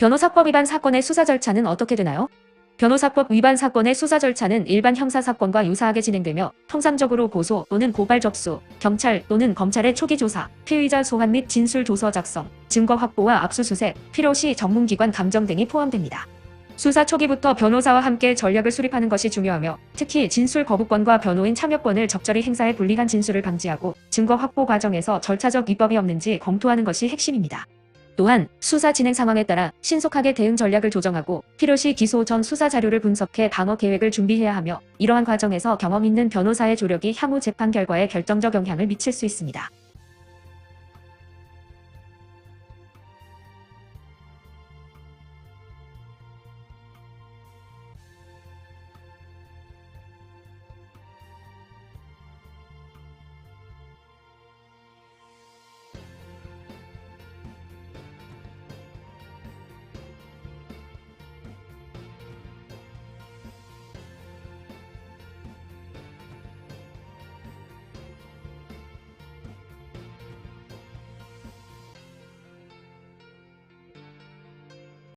변호사법 위반 사건의 수사 절차는 어떻게 되나요? 변호사법 위반 사건의 수사 절차는 일반 형사 사건과 유사하게 진행되며 통상적으로 고소 또는 고발 접수, 경찰 또는 검찰의 초기 조사, 피의자 소환 및 진술 조서 작성, 증거 확보와 압수수색, 필요시 전문기관 감정 등이 포함됩니다. 수사 초기부터 변호사와 함께 전략을 수립하는 것이 중요하며 특히 진술 거부권과 변호인 참여권을 적절히 행사해 불리한 진술을 방지하고 증거 확보 과정에서 절차적 위법이 없는지 검토하는 것이 핵심입니다. 또한 수사 진행 상황에 따라 신속하게 대응 전략을 조정하고 필요시 기소 전 수사 자료를 분석해 방어 계획을 준비해야 하며 이러한 과정에서 경험 있는 변호사의 조력이 향후 재판 결과에 결정적 영향을 미칠 수 있습니다.